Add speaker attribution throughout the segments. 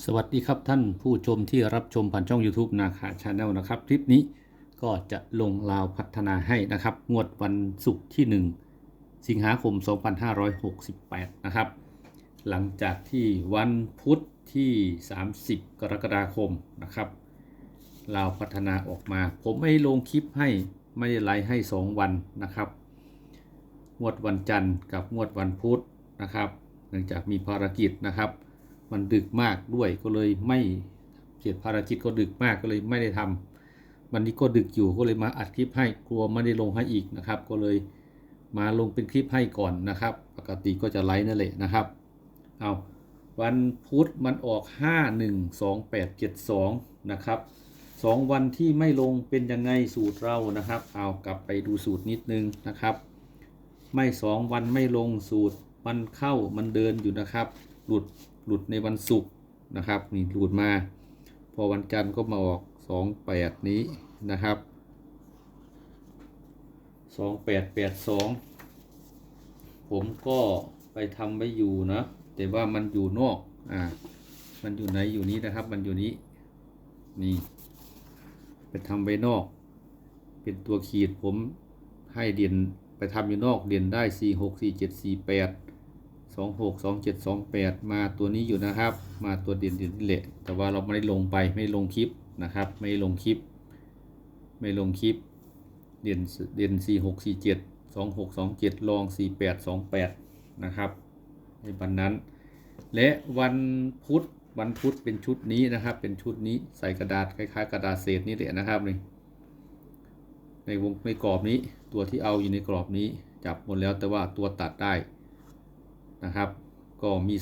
Speaker 1: สวัสดีครับท่านผู้ชมที่รับชมผ่านช่อง YouTube นาคาชาแนลนะครับ คลิปนี้ก็จะลงราวพัฒนาให้นะครับ งวดวันศุกร์ที่ 1 สิงหาคม 2568 นะครับ หลังจากที่วันพุธที่ 30 กรกฎาคมนะครับราวพัฒนาออกมา ผมไม่ลงคลิปให้ไม่ได้ไลฟ์ให้ 2 วันนะครับ งวดวันจันทร์กับงวดวันพุธนะครับ เนื่องจากมีภารกิจนะครับ มันดึกมากด้วยก็เลยไม่เสร็จภารกิจก็ดึกมากก็เลยไม่ได้ทำวันนี้ก็ดึกอยู่ก็เลยมาอัดคลิปให้กลัวไม่ได้ลงให้อีกนะครับ ก็เลยมาลงเป็นคลิปให้ก่อนนะครับ ปกติก็จะไลฟ์นั่นแหละนะครับเอาวันพุธมันออก 5 1 2 8 7 2 นะครับสองวันที่ไม่ลงเป็นยังไงสูตรเรานะครับ เอากลับไปดูสูตรนิดนึงนะครับ ไม่สองวันไม่ลงสูตรมันเข้ามันเดินอยู่นะครับ หลุด หลุดในวันศุกร์นะครับนี่หลุดมา พอวันจันทร์ก็มาออกสองแปดนี้นะครับสองแปดแปดสองผมก็ไปทำไว้อยู่นะ แต่ว่ามันอยู่นอกอ่ามันอยู่ไหนอยู่นี้นะครับ มันอยู่นี้ นี่ ไปทำไว้นอก เป็นตัวขีดผมให้เด่นไปทำอยู่นอกเด่นได้สี่หกสี่เจ็ด สองหกสองเจ็ดสองแปดมาตัวนี้อยู่นะครับ มาตัวเด่นเด่นนี่แหละแต่ว่าเราไม่ได้ลงไปไม่ลงคลิปนะครับ ไม่ลงคลิป ไม่ลงคลิป เด่นเด่นสี่หกสี่เจ็ดสองหกสองเจ็ดลองสี่แปดสองแปดนะครับในวันนั้น และวันพุธวันพุธเป็นชุดนี้นะครับ เป็นชุดนี้ใส่กระดาษคล้ายๆ กระดาษเศษนี่แหละนะครับนี่ในวงในกรอบนี้ตัวที่เอาอยู่ในกรอบนี้จับหมดแล้วแต่ว่าตัวตัดได้ นะครับ ก็มี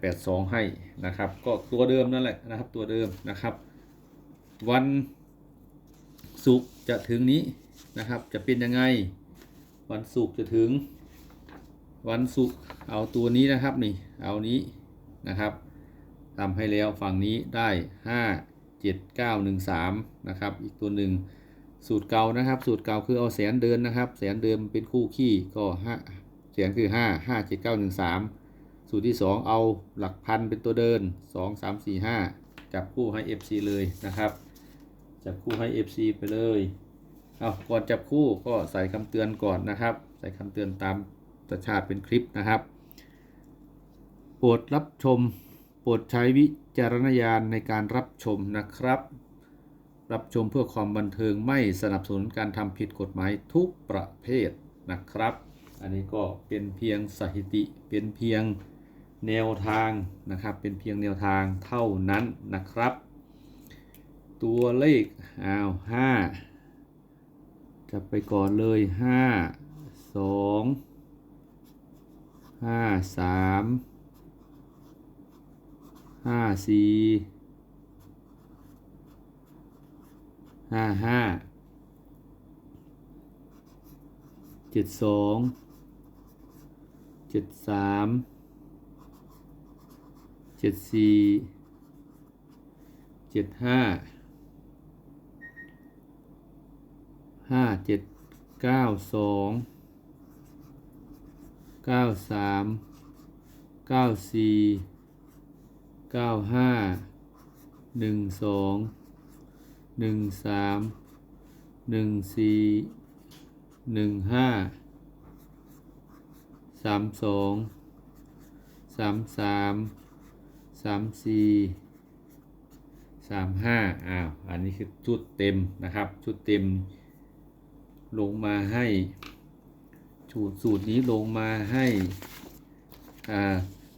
Speaker 1: 2882 ให้นะครับ ก็ตัวเดิมนั่นแหละนะครับ ตัวเดิมนะครับ วันศุกร์จะถึงนี้นะครับ จะเป็นยังไง วันศุกร์จะถึง วันศุกร์เอาตัวนี้นะครับนี่ เอานี้นะครับทำให้แล้วฝั่งนี้ได้ 5 7913 นะครับ อีกตัวหนึ่งสูตรเก่านะครับ สูตรเก่าคือเอาแสนเดินนะครับ แสนเดิมเป็นคู่ขี้ก็5 เสียงคือ 5 5 7 9 1 3 สูตรที่ 2 เอาหลักพันเป็นตัวเดิน 2 3 4 5 จับคู่ให้ FC เลยนะครับ จับคู่ให้ FC ไปเลย เอาก่อนจับคู่ก็ใส่คำเตือนก่อนนะครับ ใส่คำเตือนตามตชาติเป็นคลิปนะครับ โปรดรับชม โปรดใช้วิจารณญาณในการรับชมนะครับ รับชมเพื่อความบันเทิงไม่สนับสนุนการทำผิดกฎหมายทุกประเภทนะครับ อันนี้ก็เป็นเพียงสถิติเป็นเพียงแนวทางนะครับ เป็นเพียงแนวทางเท่านั้นนะครับ ตัวเลขอ้าวห้าจะไปก่อนเลยห้าสองห้าสามห้าสี่ห้าห้าเจ็ดสอง เจ็ดสามเจ็ดสี่เจ็ดห้าห้าเจ็ดเก้าสองเก้าสามเก้าสี่เก้าห้าหนึ่งสองหนึ่งสามหนึ่งสี่หนึ่งห้า สามสองสามสามสามสี่สามห้าอ้าวอันนี้คือชุดเต็มนะครับ ชุดเต็ม ลงมาให้สูตรสูตรนี้ลงมาให้อ่า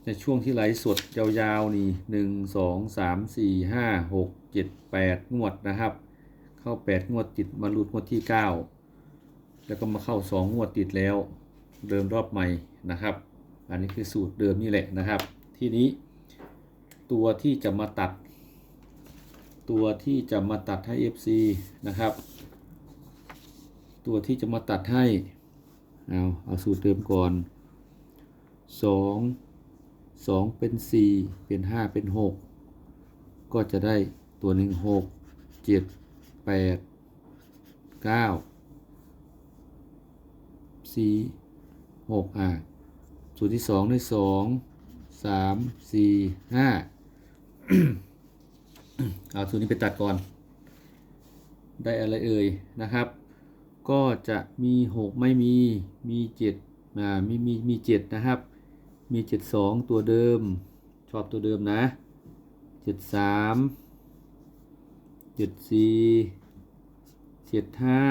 Speaker 1: ในช่วงที่ไหลสดยาวๆนี่หนึ่งสองสามสี่ห้าหกเจ็ดแปดงวดนะครับ เข้าแปดงวดติดมาลุดงวดที่เก้าแล้วก็มาเข้าสองงวดติดแล้ว เดิมรอบใหม่นะครับ อันนี้คือสูตรเดิมนี่แหละนะครับ ทีนี้ตัวที่จะมาตัด ตัวที่จะมาตัดให้ FC นะครับ ตัวที่จะมาตัดให้ เอาเอาสูตรเดิมก่อนสองสองเป็นสี่เป็นห้าเป็นหกก็จะได้ตัวหนึ่งหกเจ็ดแปดเก้าสี่ หกอะสูตรที่สองได้สองสามสี่ห้าสูตรนี้ไปตัดก่อน ได้อะไรเอ่ยนะครับ ก็จะมีหกไม่มีมีเจ็ดอ่ามีมีมีเจ็ดนะครับ มีเจ็ดสองตัวเดิม ชอบตัวเดิมนะเจ็ดสามเจ็ดสี่เจ็ดห้า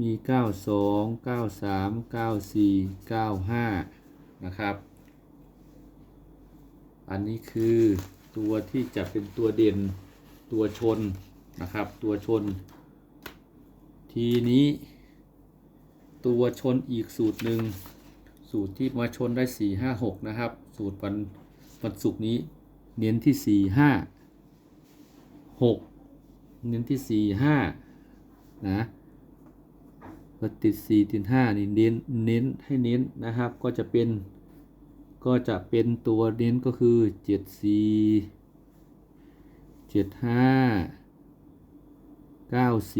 Speaker 1: มีเก้าสองเก้าสามเก้าสี่เก้าห้านะครับ อันนี้คือตัวที่จะเป็นตัวเด่นตัวชนนะครับ ตัวชน ทีนี้ ตัวชนอีกสูตรหนึ่งสูตรที่มาชนได้ 4 5 6 นะครับ สูตรวันวันศุกร์นี้เน้นที่ 4 5 6 เน้นที่ 4 5 นะ พอติด4ติด5นี่เน้นเน้นให้เน้นนะครับ ก็จะเป็น ก็จะเป็นตัวเน้นก็คือ7 4 7 5 9 4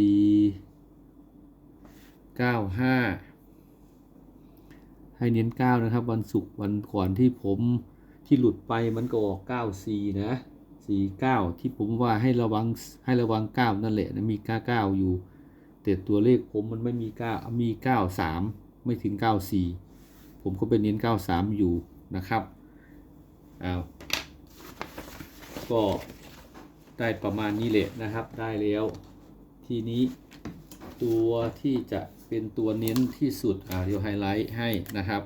Speaker 1: 95ให้เน้น9นะครับ วันศุกร์วันก่อนที่ผมที่หลุดไปมันก็ออก94นะ49ที่ผมว่าให้ระวังให้ระวัง9นั่นแหละนะมี99อยู่ แต่ตัวเลขผมมันไม่มี9มี 93 ไม่ถึง 94 ผมก็ไปเน้น 93 อยู่นะครับอ้าวก็ได้ประมาณนี้แหละนะครับ ได้แล้ว ทีนี้ตัวที่จะเป็นตัวเน้นที่สุด อ่าเดี๋ยวไฮไลท์ให้นะครับ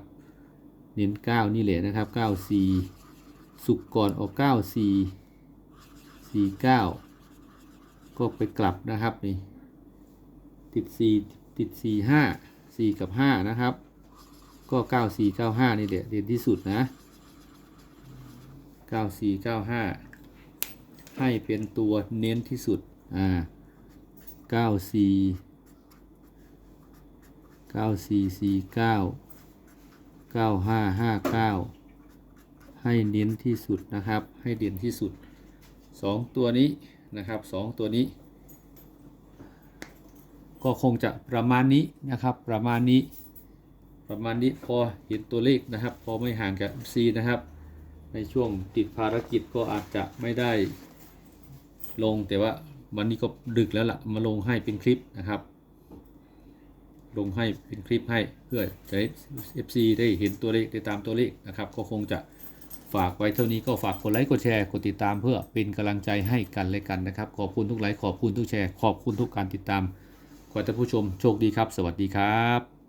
Speaker 1: เน้น 9 นี่แหละนะครับ 94 สุกก่อนออก 94 49 ก็ไปกลับนะครับนี่ ติด4ติด45 4กับ5นะครับ ก็94 95นี่แหละเด่นที่สุดนะ94 95ให้เป็นตัวเน้นที่สุดอ่าเก้าสี่เก้าสี่สี่เก้าเก้าห้าห้าเก้าให้เน้นที่สุดนะครับ ให้เด่นที่สุดสองตัวนี้นะครับสองตัวนี้ ก็คงจะประมาณนี้นะครับ ประมาณนี้ ประมาณนี้พอเห็นตัวเลขนะครับ พอไม่ห่างกับ C นะครับ ในช่วงติดภารกิจก็อาจจะไม่ได้ลงแต่ว่าวันนี้ก็ดึกแล้วล่ะมาลงให้เป็นคลิปนะครับ ลงให้เป็นคลิปให้เพื่อจะให้ FC ได้เห็นตัวเลขได้ตามตัวเลขนะครับ ก็คงจะฝากไว้เท่านี้ก็ฝากกดไลค์กดแชร์กดติดตามเพื่อเป็นกำลังใจให้กันและกันนะครับ ขอบคุณทุกไลค์ขอบคุณทุกแชร์ขอบคุณทุกการติดตาม ขอให้ท่านผู้ชมโชคดีครับ สวัสดีครับ